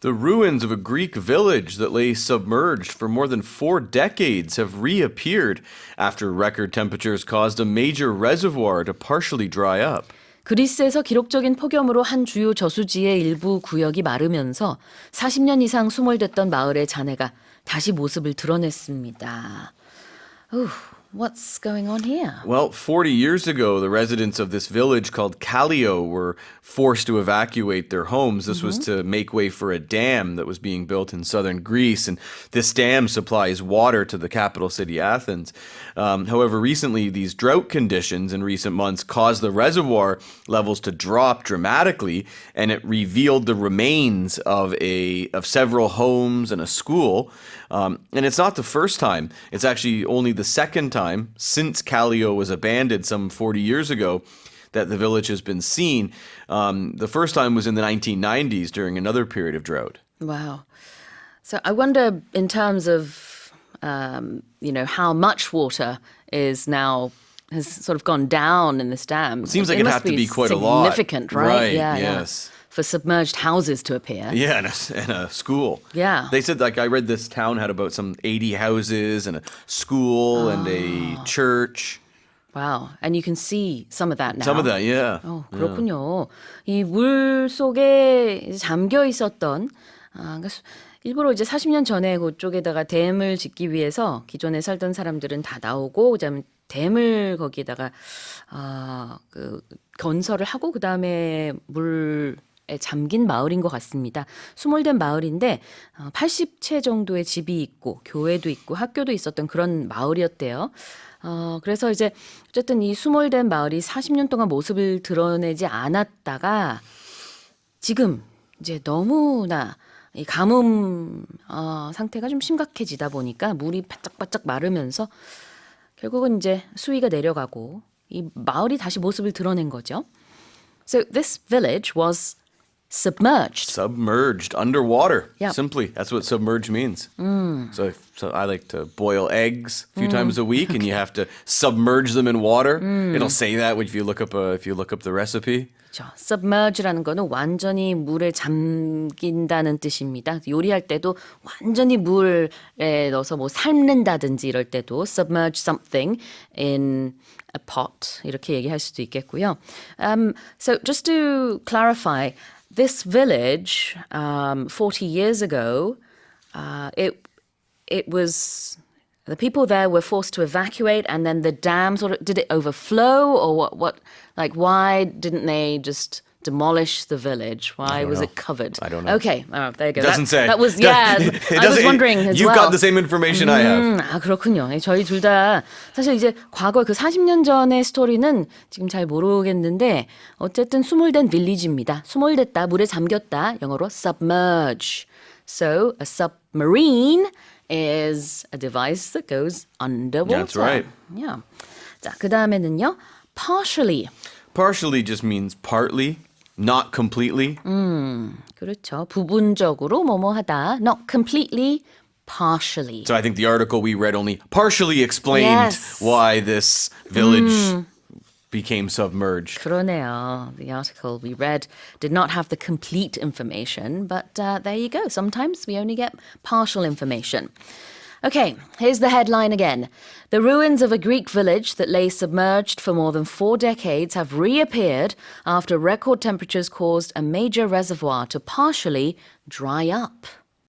The ruins of a Greek village that lay submerged for more than four decades have reappeared after record temperatures caused a major reservoir to partially dry up. 그리스에서 기록적인 폭염으로 한 주요 저수지의 일부 구역이 마르면서 40년 이상 수몰됐던 마을의 잔해가 다시 모습을 드러냈습니다. Ooh, what's going on here? Well, 40 years ago, the residents of this village called Callio were forced to evacuate their homes. This was to make way for a dam that was being built in southern Greece, and this dam supplies water to the capital city, Athens. Um, however, recently, these drought conditions in recent months caused the reservoir levels to drop dramatically, and it revealed the remains of a of several homes and a school. Um, and it's not the first time; it's actually only the second time since Callio was abandoned some 40 years ago that the village has been seen. Um, the first time was in the 1990s during another period of drought. Wow. So I wonder, in terms of, um, you know, how much water is now has sort of gone down in this dam. It seems like it'd must have to be quite a lot. significant, right? Right, Yeah, yeah. For submerged houses to appear. Yeah, and a, and a school. Yeah. They said, like, I read this town had about some 80 houses and a school and a church. Wow. And you can see some of that now. Some of that, yeah. 어, 그렇군요. 이 물 속에 잠겨 있었던 아, 그러니까 수- 일부러 이제 40년 전에 그쪽에다가 댐을 짓기 위해서 기존에 살던 사람들은 다 나오고 그다음에 댐을 거기에다가 아, 그 건설을 하고 그다음에 물에 잠긴 마을인 것 같습니다. 수몰된 마을인데 어, 80채 정도의 집이 있고 교회도 있고 학교도 있었던 그런 마을이었대요. 어, 그래서 이제 어쨌든 이 수몰된 마을이 40년 동안 모습을 드러내지 않았다가 지금 이제 너무나 이 가뭄 어, 상태가 좀 심각해지다 보니까 물이 바짝바짝 마르면서 결국은 이제 수위가 내려가고 이 마을이 다시 모습을 드러낸 거죠. So this village was submerged. Submerged underwater. Yep. Simply. That's what submerged means. So, so I like to boil eggs a few times a week, and you have to submerge them in water. It'll say that if you look up a, if you look up the recipe. 그렇죠. submerge라는 거는 완전히 물에 잠긴다는 뜻입니다. 요리할 때도 완전히 물에 넣어서 뭐 삶는다든지 이럴 때도 submerge something in a pot 이렇게 얘기할 수도 있겠고요. Um, so just to clarify, this village um, 40 years ago, uh, it it was the people there were forced to evacuate and then the dam sort of did it overflow or what what like why didn't they just demolish the village why was it covered I don't know. okay oh, there you go doesn't that, say. that was yeah It i was wondering as You've well got the same information I have. 음, 아 그렇군요. 예, 저희 둘 다 사실 이제 과거 그 40년 전의 스토리는 지금 잘 모르겠는데 어쨌든 수몰된 빌리지입니다. 수몰됐다, 물에 잠겼다. 영어로 submerge. So a submarine is a device that goes underwater. That's right. Yeah. 자, 그 다음에는요. partially. Partially just means partly, not completely. 그렇죠. 부분적으로 뭐뭐하다. Not completely, partially. So I think the article we read only partially explained Yes. why this village became submerged. 그러네요. The article we read did not have the complete information, but uh, there you go. Sometimes we only get partial information. Okay, here's the headline again. The ruins of a Greek village that lay submerged for more than four decades have reappeared after record temperatures caused a major reservoir to partially dry up.